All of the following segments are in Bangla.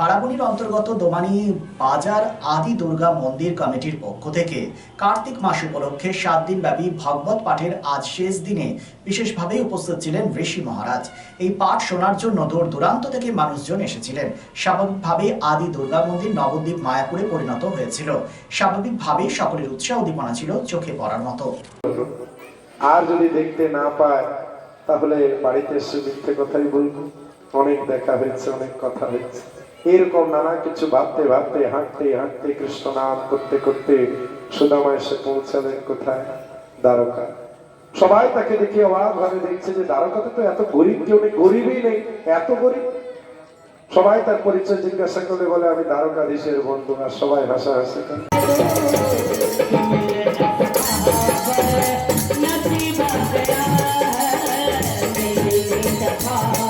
পাড়াবনির অন্তর্গত দোমানি বাজার আদি দুর্গা মন্দির কমিটির পক্ষ থেকে কার্তিক মাস উপলক্ষে সাত দিন ব্যাপী ভগবত পাঠের আজ শেষ দিনে বিশেষভাবে উপস্থিত ছিলেন ঋষি মহারাজ। এই পাঠ শোনার জন্য দূর দূরান্ত থেকে মানুষজন এসেছিলেন। স্বাভাবিকভাবে আদি দুর্গা মন্দির নবদ্বীপ মায়াপুরে পরিণত হয়েছিল। স্বাভাবিকভাবেই সকলের উৎসাহ উদ্দীপনা ছিল চোখে পড়ার মতো। আর যদি দেখতে না পায়, তাহলে বাড়িতে এসে মিথ্যে কথাই বলব। অনেক দেখা হয়েছে, অনেক কথা হয়েছে। এরকম নানা কিছু ভাবতে ভাবতে, হাঁটতে হাঁটতে কৃষ্ণ নাম করতে করতে সুদামা এসে পৌঁছালেন কোথায়? দ্বারকা। সবাই তাকে দেখে অবাক ভাবে দেখছে যে দ্বারকাতে তো এত গরিব কেউ নেই, গরিবই নেই, এত গরিব। সবাই তার পরিচয় জিজ্ঞাসা করলে বলে, আমি দ্বারকা দেশের বন্ধু আর সবাই হাসা হাসি Oh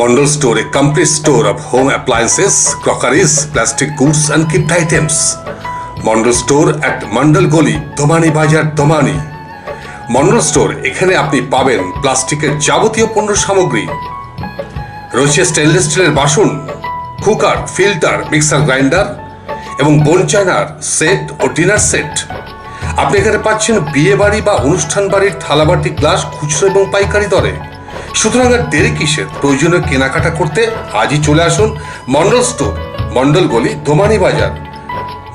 Mondal Store, a complete store of home appliances, crockeries, plastic goods, and gift items. Mondal Store at Mandal Goli, Domani Bajar, Domani. Mondal store এখানে আপনি পাবেন প্লাস্টিকের যাবতীয় পণ্য সামগ্রী রয়েছে স্টেনলেস স্টিলের বাসন কুকার ফিল্টার মিক্সার গ্রাইন্ডার এবং বোন চায়নার সেট ও ডিনার সেট আপনি এখানে পাচ্ছেন বিয়ে বাড়ি বা অনুষ্ঠান বাড়ির থালাবাটি গ্লাস খুচরো এবং পাইকারি দরে সুতরাং আর দেরি কিসের? প্রয়োজনীয় কেনাকাটা করতে আজই চলে আসুন মন্ডল স্টোর, মন্ডল গলি, ধোমানি বাজার।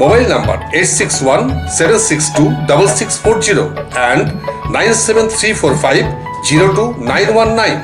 Mobile number eight six one seven six two double six four zero and nine seven three four five zero two nine one nine